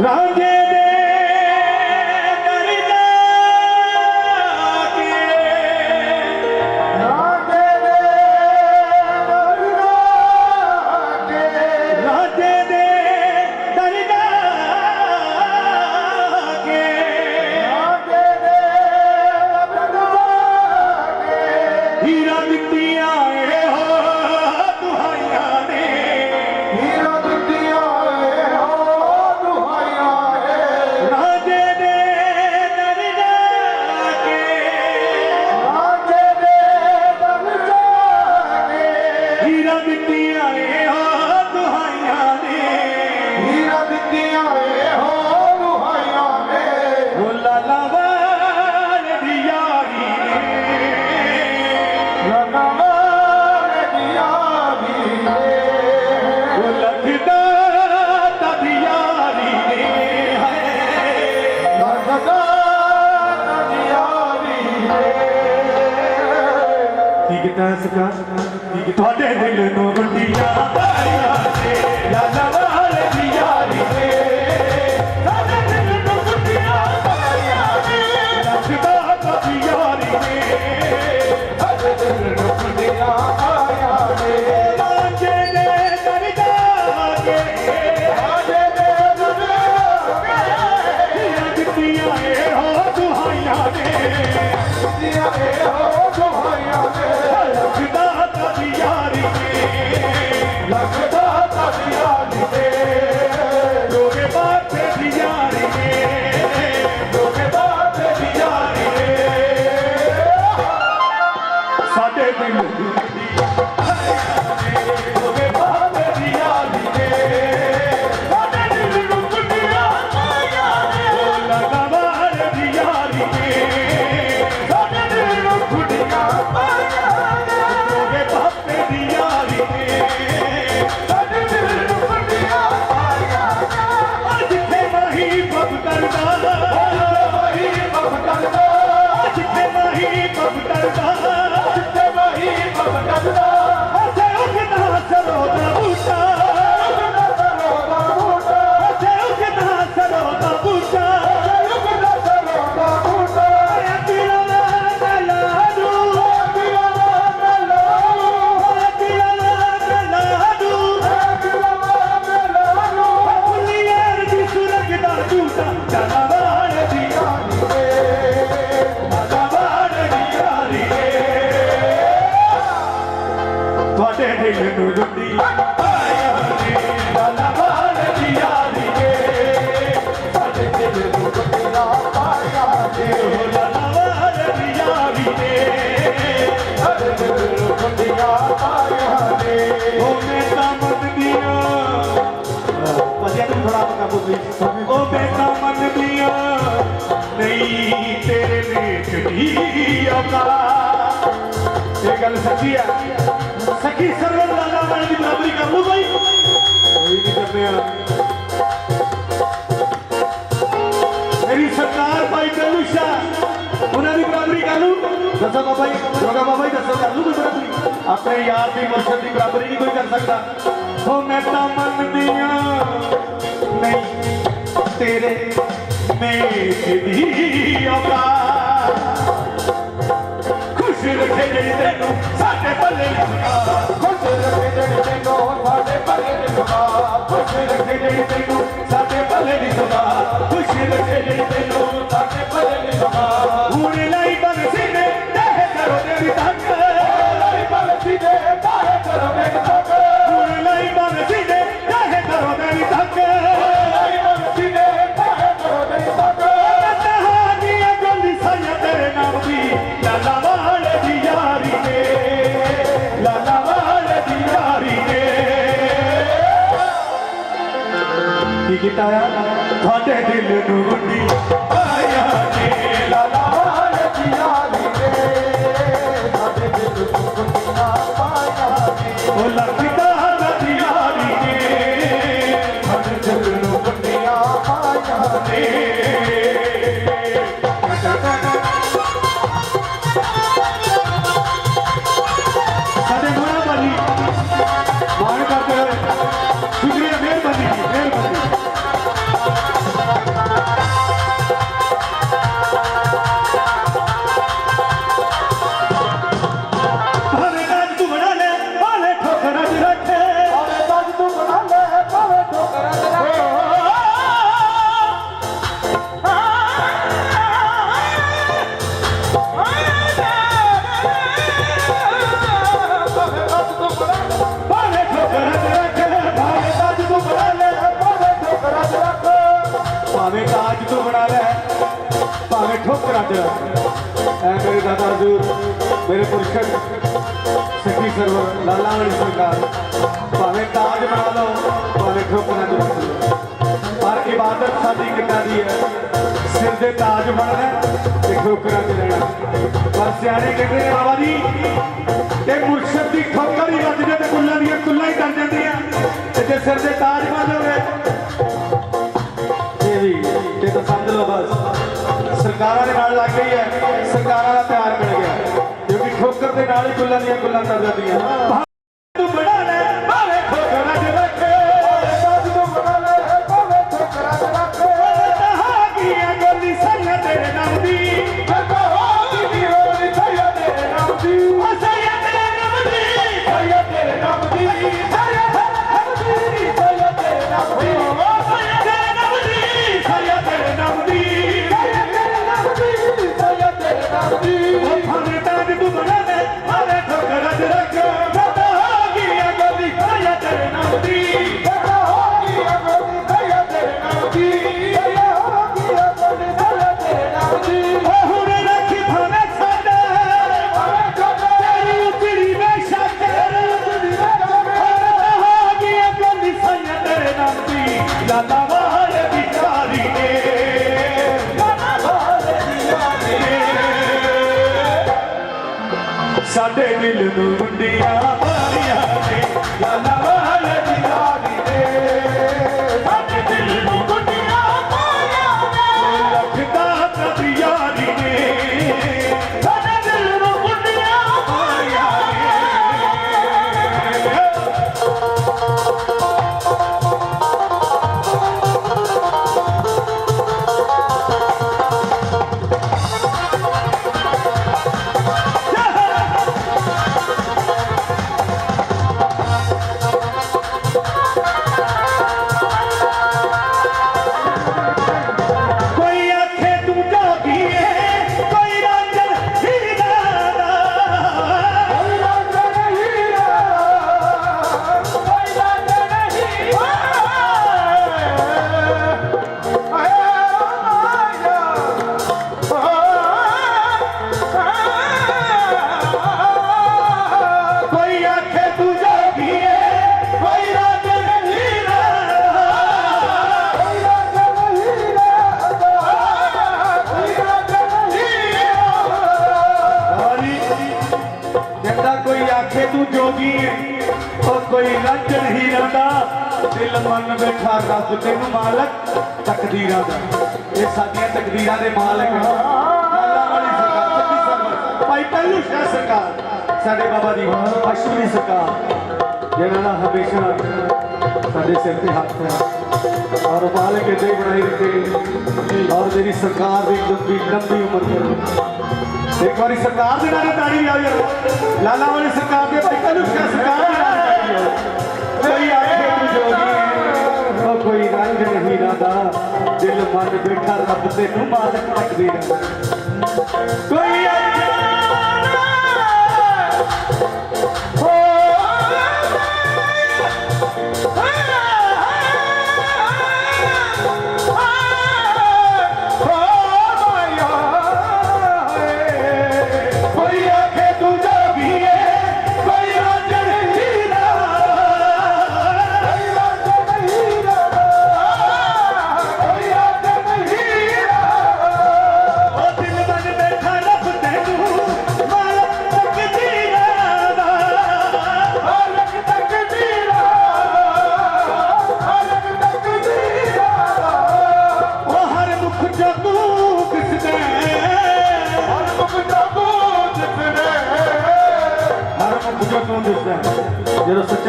蓝天 ਕੀਤਾ ਸਕਾ ਤੁਹਾਡੇ ਦਿਲ ਨੂੰ ਵੰਡੀਆਂ ਦਿਲ ਨੂੰ ਰੁੱਤੀ ਆਇਆ ਨੇ ਲਾਲਾ ਦੀ ਯਾਰੀ ਕੇ ਸਾਡੇ ਦਿਲ ਨੂੰ ਰੁੱਤੀਆ ਪਾਇਆ ਜੇ ਲਾਲਾ ਦੀ ਯਾਰੀ ਨੇ ਸਾਡੇ ਦਿਲ ਨੂੰ ਰੁੱਤੀਆ ਪਾਇਆ ਨੇ ਉਹ ਮੈਂ ਤਾਂ ਮੰਨਦੀਆਂ ਪਜਿਆ ਨੂੰ ਥੋੜਾ ਪਕਾ ਬੋਲੀ ਉਹ ਮੈਂ ਤਾਂ ਮੰਨਦੀਆਂ ਨਹੀਂ ਤੇਰੇ ਨੇ ਛੱਡੀ ਔਕਾਤ ਇਹ ਗੱਲ ਸੱਚੀ ਆ ਸਖੀ ਸਰਵਨ ਲਾਲਾ ਮਾਨ ਦੀ ਬਰਾਬਰੀ ਕਰ ਲਓ ਭਾਈ ਕੋਈ ਨਹੀਂ ਕਰਨੇ ਆ। ਮੇਰੀ ਸਰਕਾਰ ਭਾਈ ਬੇਲੂ ਸ਼ਾਹ, ਉਹਨਾਂ ਦੀ ਬਰਾਬਰੀ ਕਰ ਲਓ ਦੱਸੋ ਬਾਬਾ ਜੀ ਰੋਗਾ ਬਾਬਾ ਜੀ, ਦੱਸੋ ਕਰ ਲਓ ਕੋਈ ਬਰਾਬਰੀ? ਆਪਣੇ ਯਾਰ ਦੀ ਮੁਰਸ਼ਦ ਦੀ ਬਰਾਬਰੀ ਨਹੀਂ ਕੋਈ ਕਰ ਸਕਦਾ। ਹੋ ਮੈਂ ਤਾਂ ਮੰਨਦੀ ਨਹੀਂ, ਤੇਰੇ ਮੇਖ ਦੀ ਔਕਾਤ। ਸਿਰ ਖੇਡਣੀ ਤੈਨੂੰ ਸਾਡੇ ਬੱਲੇ ਨਿਕਾ ਖੁਸ਼ ਖੇਡਣੀ ਤੈਨੂੰ ਸਾਡੇ ਬੱਲੇ ਨਿਕਾ ਖੁਸ਼ ਖੇਡਣੀ ਤੈਨੂੰ, ਸਾਡੇ ਬੱਲੇ ਨਿਕਾ ਖੁਸ਼ ਖੇਡਣੀ ਤੈਨੂੰ كيتا يا ٽاڙي دل ۾ وندي آيا کي لا لا رخي آجي نه ٽاڙي دل ۾ وندي ਠੋਕਰਾਂ ਐ ਮੇਰੇ ਦਾਦਾ ਹਜ਼ੂਰ ਮੇਰੇ ਪੁਰਸ਼ਕ ਸਖੀ ਸਰਵਰ ਲਾਲਾ ਵਾਲੀ ਸਰਕਾਰ। ਭਾਵੇਂ ਤਾਜ ਬਣਾ ਲਓ ਭਾਵੇਂ ਠੋਕਰਾਂ ਚ ਪਰ ਇਬਾਦਤ ਸਾਡੀ ਕਿੱਦਾਂ ਦੀ ਹੈ? ਸਿਰ ਦੇ ਤਾਜ ਬਣਨਾ ਤੇ ਠੋਕਰਾਂ ਚ ਰਹਿਣਾ। ਪਰ ਸਿਆਣੇ ਕਹਿੰਦੇ ਨੇ, ਬਾਬਾ ਜੀ ਤੇ ਮੁਰਸ਼ਦ ਦੀ ਠੋਕਰ ਹੀ ਵੱਜ ਜੇ ਤੇ ਕੁੱਲਾਂ ਦੀਆਂ ਕੁੱਲਾਂ ਹੀ ਕਰ ਜਾਂਦੀਆਂ ਤੇ ਜੇ ਸਿਰ ਦੇ ਤਾਜ ਬਣ ਜਾਵੇ ਇਹ ਵੀ, ਇਹ ਤਾਂ ਸਮਝ ਲਓ ਬਸ। ਸਰਕਾਰਾਂ ਦੇ ਨਾਲ ਲੱਗ ਗਈ ਹੈ। ਸਰਕਾਰਾਂ ਦਾ ਪਿਆਰ ਮਿਲ ਗਿਆ। ਕਿਉਂਕਿ ਠੋਕਰ ਦੇ ਨਾਲ ਹੀ ਕੁੱਲਾਂ ਦੀਆਂ ਕੁੱਲਾਂ ਕਰ ਜਾਂਦੀਆਂ। ਸਾਡੇ ਦਿਲ ਨੂੰ ਮੁੰਡੀਆਂ ਮਾਰੀਆਂ ਨੇ। ਲਾਲਾ ਦਿਲ ਬੈਠਾ ਰੱਬ ਤੈਨੂੰ ਮਾਲਕ ਤਕਦੀਰਾਂ ਦਾ। ਇਹ ਸਾਡੀਆਂ ਤਕਦੀਰਾਂ ਦੇ ਮਾਲਕ ਹਨ ਅੱਲਾ ਵਾਲੀ ਸਰਕਾਰ, ਸੱਚੀ ਸਰਕਾਰ। ਭਾਈ, ਪਹਿਲੂ ਸ਼ਾਹ ਸਰਕਾਰ, ਸਾਡੇ ਬਾਬਾ ਜੀ ਅਸ਼ਵਨੀ ਸਰਕਾਰ, ਜਿਹਨਾਂ ਦਾ ਹਮੇਸ਼ਾ ਸਾਡੇ ਸਿਰ ਤੇ ਹੱਥ ਹੈ ਔਰ ਮਾਲਕ ਇਦਾਂ ਹੀ ਬਣਾਈ ਰੱਖੇ। ਔਰ ਤੇਰੀ ਸਰਕਾਰ ਦੀ ਲੰਬੀ ਲੰਬੀ ਉਮਰ ਕਰੇ ਇੱਕ ਵਾਰੀ ਸਰਕਾਰ ਦੇ ਨਾਲ ਤਾੜੀ ਆਓ ਯਾਰ। ਲਾਲਾ ਵਾਲੀ ਸਰਕਾਰ ਦੇ ਭਾਈ, ਪਹਿਲੂ ਸ਼ਾਹ ਸਰਕਾਰ ਦੇ ਨਾਲ ਤਾੜੀ ਆਓ ਕੋਈ ਮਨ ਬੈਠਾ ਰੱਬ ਤੈਨੂੰ ਮਾਲਕ ਤੱਕਦੀ ਕੋਈ ਆਖੇ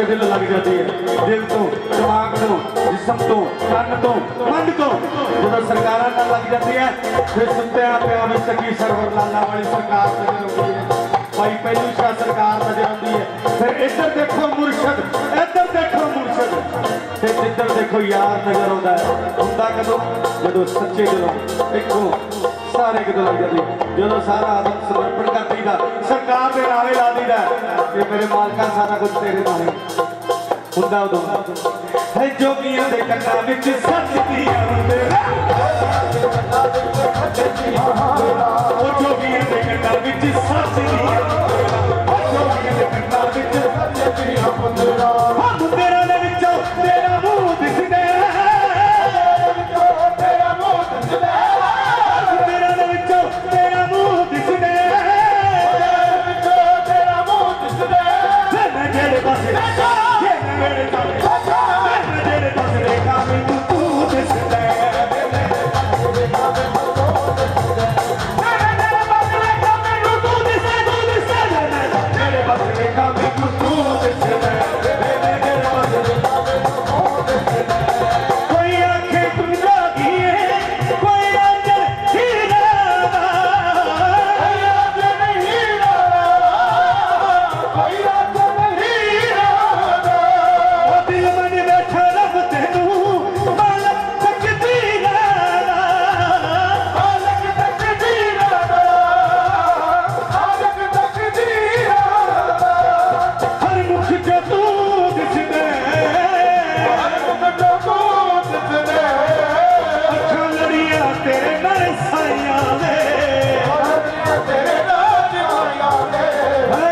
ਜਦੋਂ ਸੱਚੇ ਦਿਲ ਲੱਗ ਜਾਂਦੀ ਹੈ। ਦਿਲ ਤੋਂ, ਦਿਮਾਗ ਤੋਂ, ਜਿਸਮ ਤੋਂ, ਕੰਨ ਤੋਂ, ਮਨ ਤੋਂ ਜਦੋਂ ਸਰਕਾਰਾਂ ਨਾਲ ਲੱਗ ਜਾਂਦੀ ਹੈ, ਫਿਰ ਸੁੱਤਿਆਂ ਪਿਆ ਵੀ ਸਕੀ ਸਰਵਰ ਲਾਲਾ ਵਾਲੀ ਸਰਕਾਰ ਨਜ਼ਰ ਆਉਂਦੀ ਹੈ। ਭਾਈ, ਪਹਿਲੂ ਸ਼ਾਹ ਸਰਕਾਰ ਨਜ਼ਰ ਆਉਂਦੀ ਹੈ। ਫਿਰ ਇੱਧਰ ਦੇਖੋ ਮੁਰਸ਼ਦ, ਇੱਧਰ ਦੇਖੋ ਮੁਰਸ਼ਦ। ਤੇ ਜਿੱਧਰ ਦੇਖੋ ਯਾਰ ਨਜ਼ਰ ਆਉਂਦਾ ਹੈ, ਹੁੰਦਾ ਕਦੋਂ? ਜਦੋਂ ਸੱਚੇ ਦਿਲੋਂ ਇੱਕੋ, ਸਾਰੇ ਕਿਦੋਂ ਲੱਗ ਜਾਂਦੀ? ਜਦੋਂ ਸਾਰਾ ਆਦਮ ਸਮਰਪਣ ਕਰ ਸਰਕਾਰ ਦੇ ਨਾਰੇ ਲਾ ਦਈਦਾ। ਕਿ ਮੇਰੇ ਮਾਲਕਾ ਸਾਰਾ ਕੁਝ ਤੇਰੇ ਨਾਲ। ਹੁੰਦਾ ਉਦੋਂ। ਹੈ ਜੋਗੀਆਂ ਦੇ ਕੰਨਾਂ ਵਿੱਚ ਸੱਚ ਦੀਆਂ ਹੁੰਦੇ ਉਹ ਜੋਗੀਆਂ ਦੇ ਕੰਨਾਂ ਵਿੱਚ ਸੱਚ ਦੀਆਂ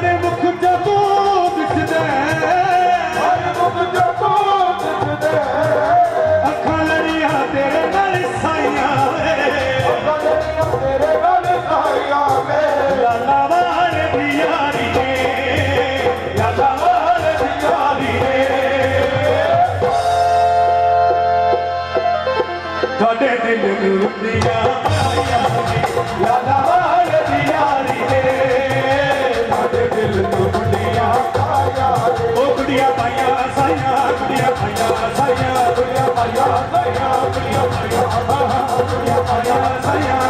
ਹਰ ਮੁਖ ਜੋ ਤੂੰ ਦਿਸਦਾ ਅੱਖਾਂ ਲੜੀਆਂ ਤੇਰੇ ਨਾਲ ਸਾਈਆਂ ਵੇ। ਲਾਲਾ ਵਾਲੇ ਦੀ ਯਾਰੀ ਏ ਲਾਲਾ ਵਾਲੇ ਦੀ ਯਾਰੀ ਏ ਤੁਹਾਡੇ ਦਿਲ ਨੂੰ ਦੀਆਂ ਆਈਆਂ ਨੇ ਲਾਲਾ Saya, saya, saya, saya, saya, saya, saya,